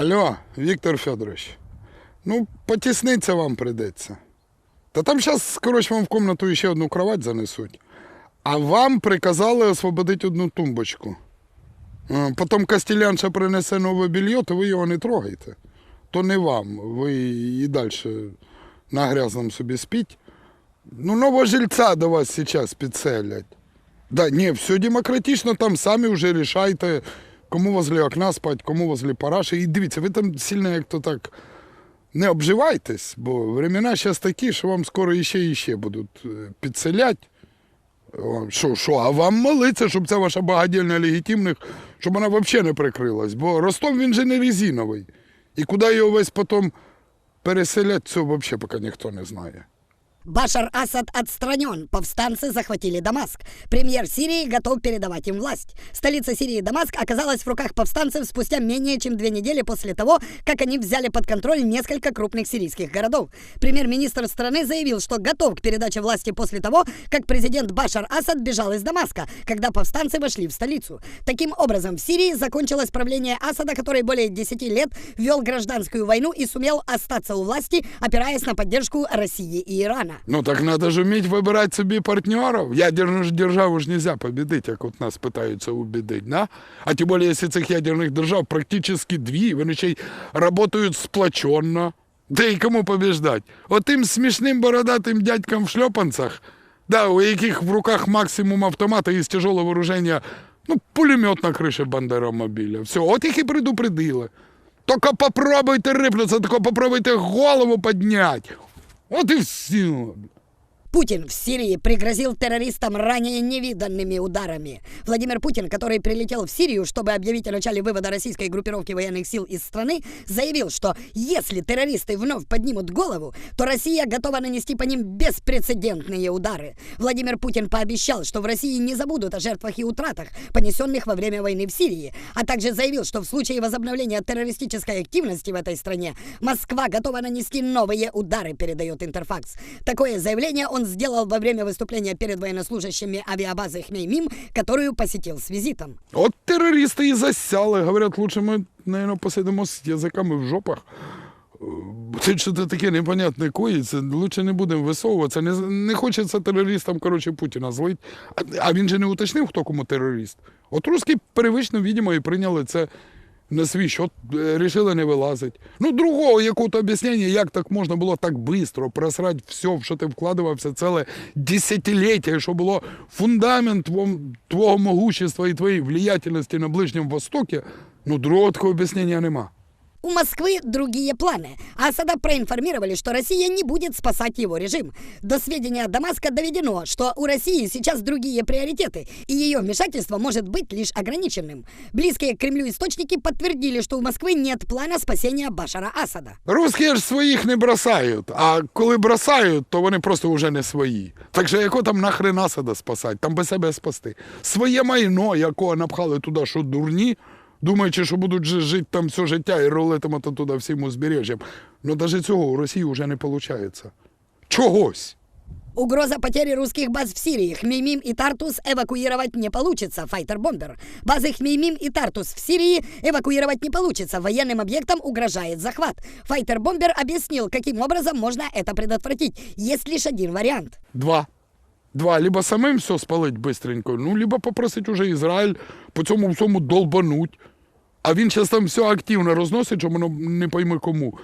Алло, Віктор Федорович, ну, потісниться вам прийдеться. Та там зараз, коротше, вам в комнату ще одну кровать занесуть. А вам приказали освободити одну тумбочку. Е, Потім Костілянша принесе нове білье, то ви його не трогайте. То не вам. Ви і далі на грязному собі спіть. Ну, нового жильця до вас зараз підселять. Да, ні, все демократично, там самі вже рішайте, кому возле окна спать, кому возле параші. І дивіться, ви там сильно як то так не обживайтесь, бо времена зараз такі, що вам скоро іще і ще будуть е, підселять. Що, що, а вам молиться, щоб ця ваша багадільня легітимних, щоб вона взагалі не прикрилась. Бо Ростов він же не резиновий. І куди його весь потім переселять, це взагалі поки ніхто не знає. Башар Асад отстранен. Повстанцы захватили Дамаск. Премьер Сирии готов передавать им власть. Столица Сирии Дамаск оказалась в руках повстанцев спустя менее чем две недели после того, как они взяли под контроль несколько крупных сирийских городов. Премьер-министр страны заявил, что готов к передаче власти после того, как президент Башар Асад бежал из Дамаска, когда повстанцы вошли в столицу. Таким образом, в Сирии закончилось правление Асада, который более 10 лет вел гражданскую войну и сумел остаться у власти, опираясь на поддержку России и Ирана. Ну так треба ж вміти вибирати собі партнерів. Ядерну ж державу ж нельзя победити, як от нас питаються убедити. Да? А тим більше, якщо цих ядерних держав практично дві, вони ще й працюють сплоченно. Та й кому побіждати? Отим смішним бородатим дядькам в шльопанцях, да, у яких в руках максимум автомата і з тяжелого вооруження, ну, пулемет на криші бандеромобіля. Все, от їх і предупредили. Только попробуйте рипнуться, только попробуйте голову поднять. Atenção! Путин в Сирии пригрозил террористам ранее невиданными ударами. Владимир Путин, который прилетел в Сирию, чтобы объявить о начале вывода российской группировки военных сил из страны, заявил, что если террористы вновь поднимут голову, то Россия готова нанести по ним беспрецедентные удары. Владимир Путин пообещал, что в России не забудут о жертвах и утратах, понесенных во время войны в Сирии, а также заявил, что в случае возобновления террористической активности в этой стране Москва готова нанести новые удары, передает Интерфакс. Такое заявление он сделал во время выступления перед военнослужащими авиабазы Хмеймим, которую посетил с визитом. От терористи і засяли. Говорять, лучше ми, наверное, посидимо з язиками в жопах. Це що це таке непонятне коїться, лучше не будемо висовуватися. Не, не хочеться терористам, коротше, Путіна злить. А, а він же не уточнив, хто кому терорист. От русські привично, видимо, і прийняли це на свій счет, е, рішили не вилазити. Ну, другого якого-то об'яснення, як так можна було так швидко просрати все, в що ти вкладувався ціле десятиліття, що було фундамент твого, твого могущества і твоєї влиятельності на Ближньому Востокі, ну, другого такого об'яснення нема. У Москвы другие планы. Асада проинформировали, что Россия не будет спасать его режим. До сведения Дамаска доведено, что у России сейчас другие приоритеты, и ее вмешательство может быть лишь ограниченным. Близкие к Кремлю источники подтвердили, что у Москвы нет плана спасения Башара Асада. Русські ж своїх не бросають, а коли бросають, то вони просто вже не свої. Так що яко там нахрен Асада спасати, там би себе спасти. Своє майно, якого напхали туди, що дурні, думаючи, що будуть жи- жити там все життя і рулитимуть туди всім узбережжям. Ну навіть цього у Росії вже не виходить. Чогось. Угроза потери русских баз в Сирии. Хмеймим и Тартус эвакуировать не получится. Файтер-бомбер. Базы Хмеймим и Тартус в Сирии эвакуировать не получится. Военным объектам угрожает захват. Файтер-бомбер объяснил, каким образом можно это предотвратить. Есть лишь один вариант. Два. Два. Либо самим все спалить бистренько, ну, либо попросить уже Ізраїль по цьому всьому долбануть. А він зараз там все активно розносить, що воно не пойми кому.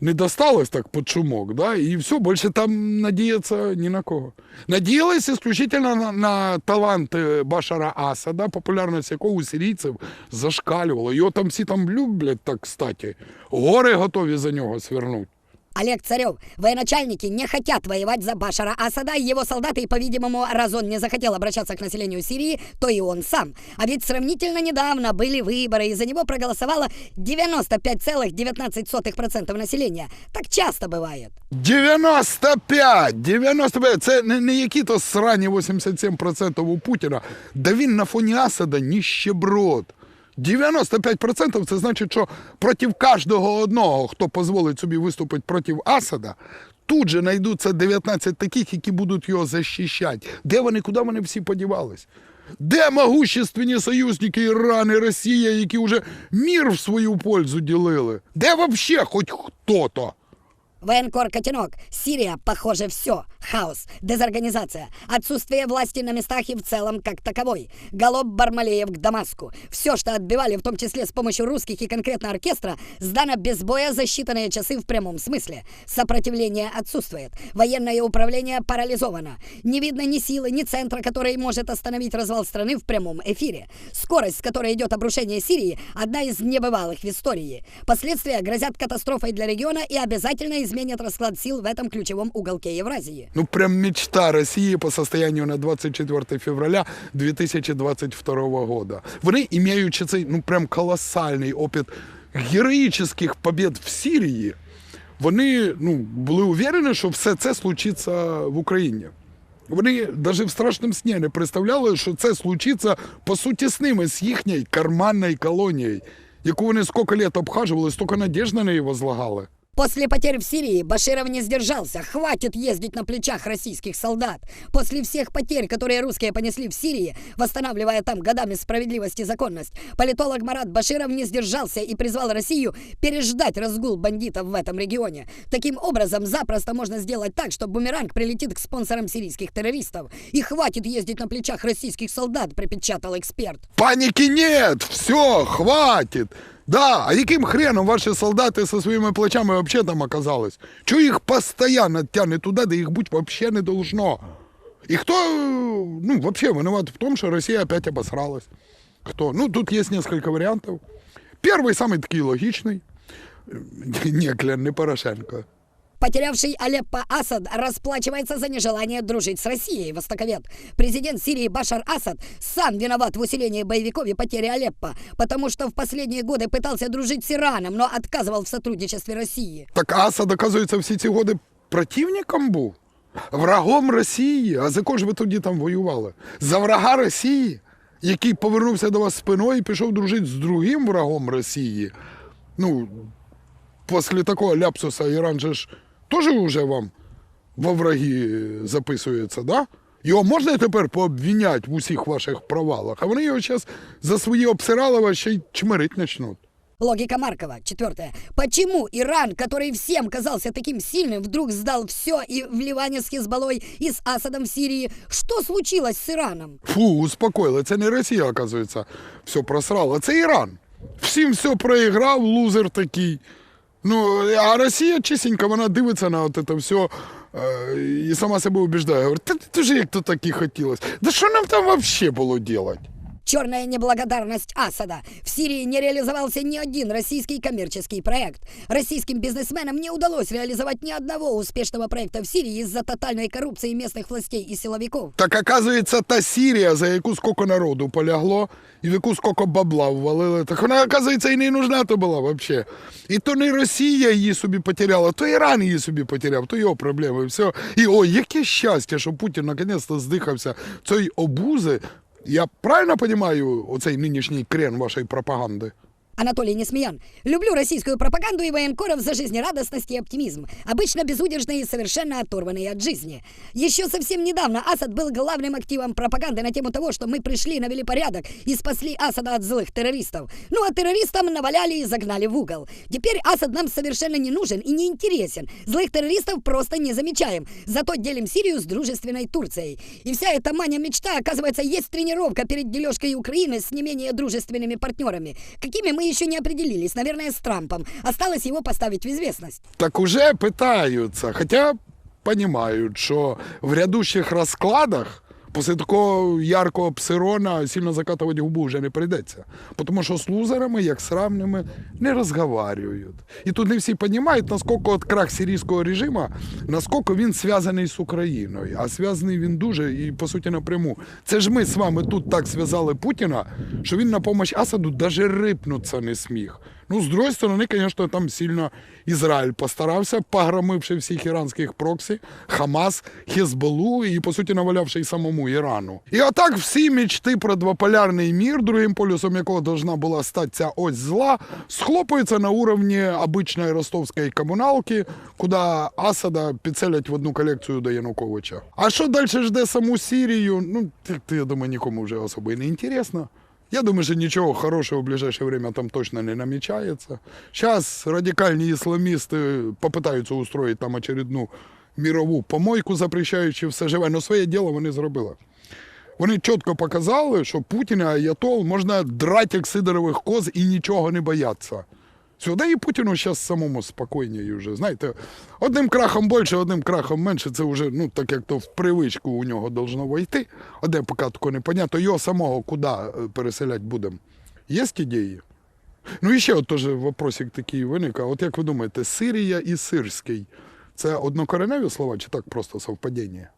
Не досталось так під шумок, да? і все, більше там надіятися ні на кого. Надіялись исключительно на, на талант е, Башара Асада, популярність якого у сирійців зашкалювала. Його там всі там люблять, так кстати. Гори готові за нього свернуть. Олег Царев. Военачальники не хотят воевать за Башара Асада, и его солдаты, и, по-видимому, раз он не захотел обращаться к населению Сирии, то и он сам. А ведь сравнительно недавно были выборы, и за него проголосовало 95,19% населения. Так часто бывает. 95! 95! Це не, не які то срані 87% у Путіна. Да він на фоні Асада ніщеброд. 95% це значить, що проти кожного одного, хто дозволить собі виступити проти Асада, тут же знайдуться 19 таких, які будуть його захищати. Де вони, куди вони всі подівались? Де могущественні союзники Іран і Росія, які вже мір в свою пользу ділили? Де взагалі хоч хто-то? Военкор Котенок. Сирия, похоже, все. Хаос, дезорганизация, отсутствие власти на местах и в целом как таковой. Галоп Бармалеев к Дамаску. Все, что отбивали, в том числе с помощью русских и конкретно оркестра, сдано без боя за считанные часы в прямом смысле. Сопротивление отсутствует. Военное управление парализовано. Не видно ни силы, ни центра, который может остановить развал страны в прямом эфире. Скорость, с которой идет обрушение Сирии, одна из небывалых в истории. Последствия грозят катастрофой для региона и обязательно изменят расклад сил в этом ключевом уголке Евразии. Ну, прям мечта России по состоянию на 24 февраля 2022 года. Вони, імеючи цей, ну, прям колосальний опит героїчних побед в Сирії, вони ну, були уверені, що все це случиться в Україні. Вони навіть в страшному сні не представляли, що це случиться по суті з ними, з їхньою карманною колонією, яку вони скільки літ обхажували, стільки надіж на неї возлагали. После потерь в Сирии Баширов не сдержался. Хватит ездить на плечах российских солдат. После всех потерь, которые русские понесли в Сирии, восстанавливая там годами справедливость и законность, политолог Марат Баширов не сдержался и призвал Россию переждать разгул бандитов в этом регионе. Таким образом, запросто можно сделать так, что бумеранг прилетит к спонсорам сирийских террористов. И хватит ездить на плечах российских солдат, припечатал эксперт. Паніки нет, все, хватит. Да, а яким хреном ваші солдати зі своїми плечами вообще там оказались? Чого їх постійно тягне туди, де їх бути вообще не должно? І хто, ну, вообще виноват в том, що Росія опять обосралась? Кто? Ну, тут есть несколько вариантов. Первый, самый такий логичный. Не, Клян, не Порошенко. Потерявший Алеппо Асад расплачивается за нежелание дружить с Россией, востоковед. Президент Сирии Башар Асад сам виноват в усилении боевиков и потере Алеппо, потому что в последние годы пытался дружить с Ираном, но отказывал в сотрудничестве России. Так Асад, оказується, всі ці годи противником був? Врагом Росії. А за кого ж ви тоді там воювали? За врага Росії, який повернувся до вас спиною і пішов дружити з другим врагом Росії. Ну, після такого ляпсуса Іран же ж теж вже вам во враги записується, да? Його можна тепер пообвіняти в усіх ваших провалах, а вони його зараз за свої обсиралова ще й чмирить почнуть. Логика Маркова. Четвертое. Почему Иран, который всем казался таким сильным, вдруг сдал все и в Ливане с Хизбаллой, и с Асадом в Сирии? Что случилось с Ираном? Фу, успокоїли. Це не Росія, оказується, все просрала. Це Іран. Всім все проіграв, лузер такий. Ну, а Росія чистенька, вона дивиться на от це все е, і сама себе убіждає. Говорить, та ти ж як то так і хотілося. Да що нам там взагалі було робити? Черная неблагодарность Асада. В Сирии не реализовался ни один российский коммерческий проект. Российским бизнесменам не удалось реализовать ни одного успешного проекта в Сирии из-за тотальной коррупции местных властей и силовиков. Так оказується, та Сірія, за яку скільки народу полягло, і в яку скільки бабла ввалили, так вона, оказується, і не нужна то була взагалі. І то не Росія її собі потеряла, то Іран її собі потеряв, то його проблеми. і Все. І ой, яке щастя, що Путін наконець-то здихався цієї обузи. Я правильно розумію оцей нинішній крен вашої пропаганди? Анатолий Несмеян. Люблю российскую пропаганду и военкоров за жизнерадостность и оптимизм. Обычно безудержные и совершенно оторванные от жизни. Еще совсем недавно Асад был главным активом пропаганды на тему того, что мы пришли, навели порядок и спасли Асада от злых террористов. Ну а террористам наваляли и загнали в угол. Теперь Асад нам совершенно не нужен и не интересен. Злых террористов просто не замечаем. Зато делим Сирию с дружественной Турцией. И вся эта мания мечта, оказывается, есть тренировка перед дележкой Украины с не менее дружественными партнерами. Какими мы еще не определились, наверное, с Трампом. Осталось его поставить в известность. Так уже пытаются, хотя понимают, что в рядущих розкладах після такого яркого псирона сильно закатувати губу вже не прийдеться. Тому що з лузерами, як з равними, не розговорюють. І тут не всі розуміють, наскільки от крах сирійського режиму, наскільки він зв'язаний з Україною. А зв'язаний він дуже і, по суті, напряму. Це ж ми з вами тут так зв'язали Путіна, що він на допомогу Асаду навіть рипнутися не сміг. Ну, з другої сторони, звісно, там сильно Ізраїль постарався, погромивши всіх іранських проксі, Хамас, Хезболу і, по суті, навалявши й самому Ірану. І отак всі мечти про двополярний мір, другим полюсом якого должна була стати ця ось зла, схлопується на уровні обичної ростовської комуналки, куди Асада підселять в одну колекцію до Януковича. А що далі жде саму Сірію? Ну, я думаю, нікому вже особо і не інтересно. Я думаю, что ничего хорошего в ближайшее время там точно не намечается. Сейчас радикальные исламисты попытаются устроить там очередну мирову помойку, запрещаючи все живе. Но своє діло вони зробили. Вони чітко показали, що Путін і Аятол можна драти як сидорових коз і нічого не бояться. Сюди і Путіну зараз самому спокійніше вже. Знаєте, одним крахом більше, одним крахом менше. Це вже ну, так як то в привичку у нього должно войти. Одне поки тако непонятно. Його самого куди е, переселяти будемо? Є ідеї? Ну і ще от теж вопросик такий виник. А от як ви думаєте, Сирія і Сирський це однокореневі слова чи так просто совпадіння?